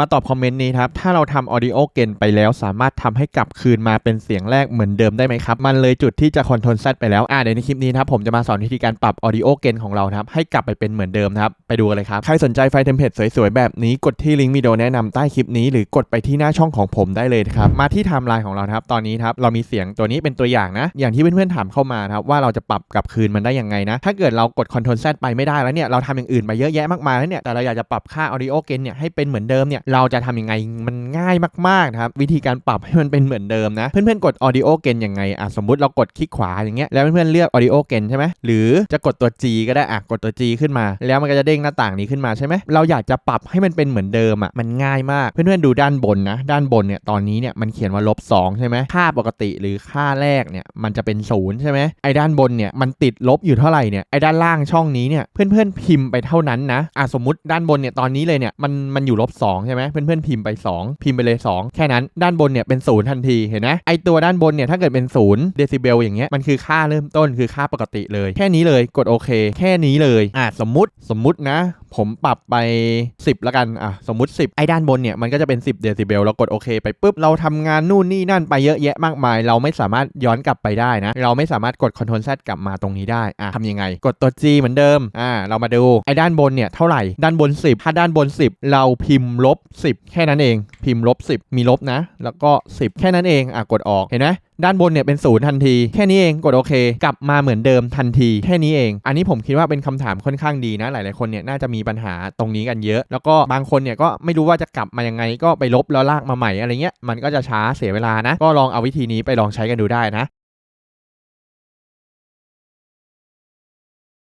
มาตอบคอมเมนต์นี้ครับ ถ้าเราทำ audio gain ไปแล้ว สามารถทำให้กลับคืนมาเป็นเสียงแรกเหมือนเดิมได้ไหมครับ มันเลยจุดที่จะ control z ไปแล้ว อ่าเดี๋ยวในคลิปนี้ครับ ผมจะมาสอนวิธีการปรับ audio gain ของเราครับ ให้กลับไปเป็นเหมือนเดิมครับ ไปดูกันเลยครับ ใครสนใจไฟเทมเพลตสวยๆ แบบนี้ กดที่ลิงก์วิดีโอแนะนำใต้คลิปนี้ หรือกดไปที่หน้าช่องของผมได้เลยครับ มาที่ไทม์ไลน์ของเราครับ ตอนนี้ครับเรามีเสียงตัวนี้เป็นตัวอย่างนะ อย่างที่เพื่อนๆถามเข้ามาครับว่าเราจะปรับกลับคืนมันได้ยังไงนะ ถ้าเกิดเรากด Ctrl Z ไปไม่ได้แล้วเนี่ยเราทำอย่างอื่นไปเยอะแยะมากมายแล้วเนี่ยแต่เราอยากจะปรับค่า audio gain เนี่ยให้เป็นเหมือนเดิมเนี่ยเราจะทำยังไงมันง่ายมากๆนะครับวิธีการปรับให้มันเป็นเหมือนเดิมนะ เพื่อนๆกด audio gain ยังไงอะสมมติเรากดคลิกขวาอย่างเงี้ยแล้วเพื่อนๆเลือก audio gain ใช่ไหมหรือจะกดตัว G ก็ได้อะกดตัว G ขึ้นมา แล้วมันก็จะเด้งหน้าต่างนี้ขึ้นมาใช่ไหมเราอยากจะปรับให้มันเป็นเหมือนเดิมอะมันง่ายมากเพื่อนๆดูด้านบนนะด้านบนเนี่ยตอนนี้เนี่ยมันเขียนว่าลบ2ใช่ไหมค่าปกติหรือค่าแรกเนี่ยมันจะเป็นศูนย์ใช่ไหมไอ้ด้านบนเนี่ยมันติดลบอยู่เท่าไหร่เนี่ยไอ้ด้านล่างช่องนี้เนี่ยเพื่อนๆพิมพ์ไปเท่านั้นนะอะสมมติด้านบนเนี่ยตอนนี้เลยเนี่ยมันมันอยู่ลบ2ใช่ไหมเพื่อนๆพิมพ์ไป 2 พิมพ์ไปเลย 2 แค่นั้นด้านบนเนี่ยเป็นศูนย์ทันทีเห็นไหมไอตัวด้านบนเนี่ยถ้าเกิดเป็นศูนย์เดซิเบลอย่างเงี้ยมันคือค่าเริ่มต้นคือค่าปกติเลย แค่นี้เลยกดโอเค แค่นี้เลยอะสมมุติสมมุตินะ ผมปรับไป 10 แล้วกันอะสมมุติ 10 ไอ้ด้านบนเนี่ยมันก็จะเป็น 10เดซิเบลเรากดโอเคไปปุ๊บเราทำงานนู่นนี่นั่นไปเยอะแยะมากมาย เราไม่สามารถย้อนกลับไปได้นะ เราไม่สามารถกด Ctrl Z กลับมาตรงนี้ได้อะทำยังไง กดตัว G เหมือนเดิมอ่าเรามาดูไอ้ด้านบนเนี่ยเท่าไหร่ด้านบน 10 ถ้าด้านบน 10 เราพิมพ์ลบ10 แค่นั้นเอง พิมพ์ลบ 10 มีลบนะ แล้วก็ 10 แค่นั้นเองอะกดออกเห็นไหมด้านบนเนี่ยเป็นศูนย์ทันที แค่นี้เองกดโอเค กลับมาเหมือนเดิมทันที แค่นี้เอง อันนี้ผมคิดว่าเป็นคำถามค่อนข้างดีนะ หลายๆคนเนี่ยน่าจะมีปัญหาตรงนี้กันเยอะ แล้วก็บางคนเนี่ยก็ไม่รู้ว่าจะกลับมายังไง ก็ไปลบแล้วลากมาใหม่อะไรเงี้ยมันก็จะช้าเสียเวลานะ ก็ลองเอาวิธีนี้ไปลองใช้กันดูได้นะ